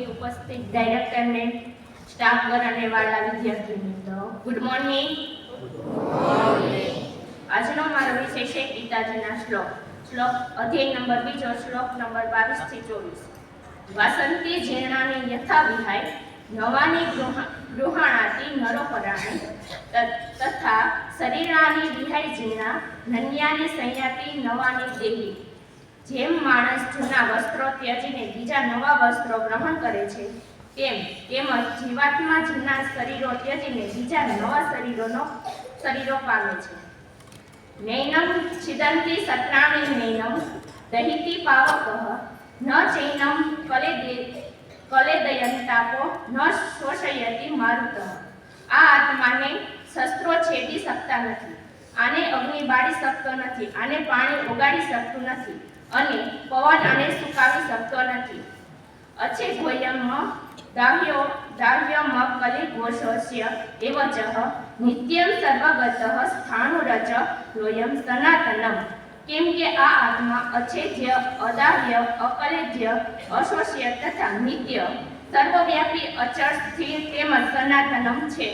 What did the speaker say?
અહીં ઉપસ્થિત ડાયરેક્ટરને સ્ટાફગણ અને વાલા વિદ્યાર્થી મિત્રો ગુડ મોર્નિંગ આજનો મારો વિષય છે ગીતાજીના શ્લોક. શ્લોક અધ્યાય નંબર બીજો, શ્લોક નંબર બાવીસથી ચોવીસ. વાસંતી જીર્ણાની યથા વિહાય, નવાની ગૃહ- ગૃહાણાતી નરોપરાણે તથા શરીરાની વિહાય જીર્ણા નન્યાની સંયાતી નવાની દેહી. જેમ માણસ જૂના વસ્ત્રો ત્યજીને બીજા નવા વસ્ત્રો ગ્રહણ કરે છે. તેમ તેમજ જીવાત્મા જૂના શરીરો ત્યજીને બીજા નવા શરીરોનો શરીરો પામે છે. નૈનમ છિદંતી સત્રાણી નૈનમ દહિતી પાવક ન ચૈનમ કલે કલેદયંતાપો ન શોષયતી મારુત. આ આત્માને શસ્ત્રો છેડી શકતા નથી. આને અગ્નિ બાળી શકતો નથી. આને પાણી ઓગાળી શકતું નથી. અને પવન આને સુકાવી શકતો નથી. અચ્છે ગોયમ દાહ્યો, દાહ્યમ કલિ ઘોષોસ્ય એવચ નિત્યમ સર્વગત સ્થાણુરચ લોયમ સનાતનમ. કેમ કે આ આત્મા અછેદ્ય અદાહ્ય, અકલેદ્ય, અશોષ્ય તથા નિત્ય સર્વવ્યાપી અચળ, સ્થિર તેમજ સનાતનમ છે.